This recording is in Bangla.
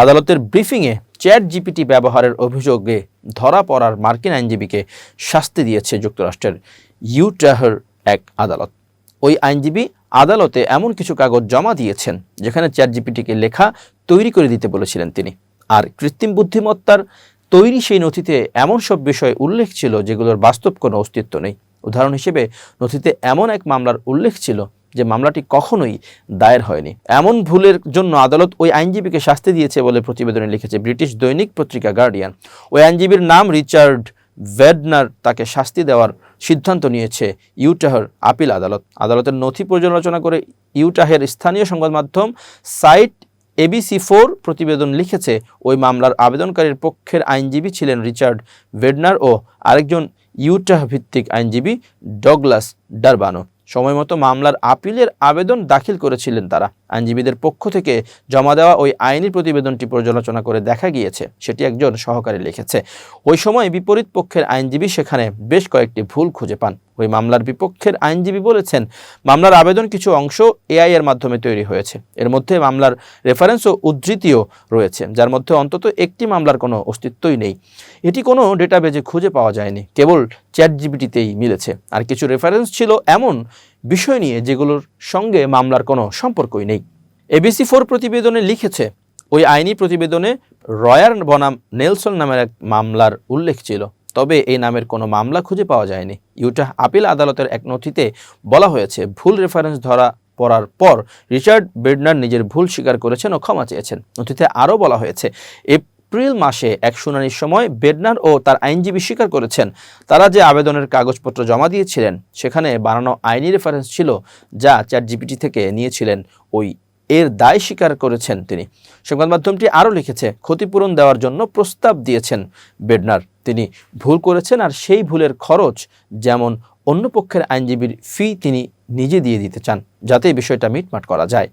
আদালতের ব্রিফিংয়ে চ্যাট জিপিটি ব্যবহারের অভিযোগে ধরা পড়ার মার্কিন আইনজীবীকে শাস্তি দিয়েছে যুক্তরাষ্ট্রের ইউটাহের এক আদালত। ওই আইনজীবী আদালতে এমন কিছু কাগজ জমা দিয়েছেন, যেখানে চ্যাট জিপিটিকে লেখা তৈরি করে দিতে বলেছিলেন তিনি। আর কৃত্রিম বুদ্ধিমত্তার তৈরি সেই নথিতে এমন সব বিষয় উল্লেখ ছিল যেগুলোর বাস্তব কোনো অস্তিত্ব নেই। উদাহরণ হিসেবে, নথিতে এমন এক মামলার উল্লেখ ছিল যে মামলাটি কখনোই দায়ের হয়নি। এমন ভুলের জন্য আদালত ওই আইনজীবীকে শাস্তি দিয়েছে বলে প্রতিবেদনে লিখেছে ব্রিটিশ দৈনিক পত্রিকা গার্ডিয়ান। ওই আইনজীবীর নাম রিচার্ড ভেডনার তাকে শাস্তি দেওয়ার সিদ্ধান্ত নিয়েছে ইউটাহের আপিল আদালত। আদালতের নথি পর্যালোচনা করে ইউটাহের স্থানীয় সংবাদ মাধ্যম সাইট এবিসি ফোর প্রতিবেদন লিখেছে, ওই মামলার আবেদনকারীর পক্ষের আইনজীবী ছিলেন রিচার্ড ভেডনার ও আরেকজন ইউটাহ ভিত্তিক আইনজীবী ডগলাস ডারবানো। সময়মতো মামলার আপিলের আবেদন দাখিল করেছিলেন তারা। আইনজীবীদের পক্ষ থেকে জমা দেওয়া ওই আইনি প্রতিবেদনটি পর্যালোচনা করে দেখা গিয়েছে, সেটি একজন সহকারী লিখেছে। ওই সময় বিপরীত পক্ষের আইনজীবী সেখানে বেশ কয়েকটি ভুল খুঁজে পান। ওই মামলার বিপক্ষের আইনজীবী বলেছেন, মামলার আবেদন কিছু অংশ এআই এর মাধ্যমে তৈরি হয়েছে। এর মধ্যে মামলার রেফারেন্স ও উদ্ধৃতিও রয়েছে, যার মধ্যে অন্তত একটি মামলার কোনো অস্তিত্বই নেই। এটি কোনো ডেটাবেজে খুঁজে পাওয়া যায়নি, কেবল চ্যাট জিবিটিতেই মিলেছে। আর কিছু রেফারেন্স ছিল এমন বিষয় নিয়ে যেগুলোর সঙ্গে মামলার কোনো সম্পর্কই নেই। এবিসি ফোর প্রতিবেদনে লিখেছে, ওই আইনি প্রতিবেদনে রয়ার বনাম নেলসন নামের এক মামলার উল্লেখ ছিল। তবে এই নামের কোনো মামলা খুঁজে পাওয়া যায়নি। ইউটাহ আপিল আদালতের এক নথিতে বলা হয়েছে, ভুল রেফারেন্স ধরা পড়ার পর রিচার্ড বেডনার নিজের ভুল স্বীকার করেছেন ও ক্ষমা চেয়েছেন। নথিতে আরও বলা হয়েছে, এপ্রিল মাসে এক শুনানির সময় বেডনার ও তার আইনজীবী স্বীকার করেছেন। তারা যে আবেদনের কাগজপত্র জমা দিয়েছিলেন, সেখানে বানানো আইনি রেফারেন্স ছিল যা চ্যাট জিপিটি থেকে নিয়েছিলেন ওই এর দায় স্বীকার করেছেন তিনি। সংবাদ মাধ্যমটি আরও লিখেছে, ক্ষতিপূরণ দেওয়ার জন্য প্রস্তাব দিয়েছেন বেডনার। তিনি ভুল করেছেন আর সেই ভুলের খরচ যেমন অন্য পক্ষের আইনজীবীর ফি তিনি নিজে দিয়ে দিতে চান। যাতে বিষয়টা মিটমাট করা যায়।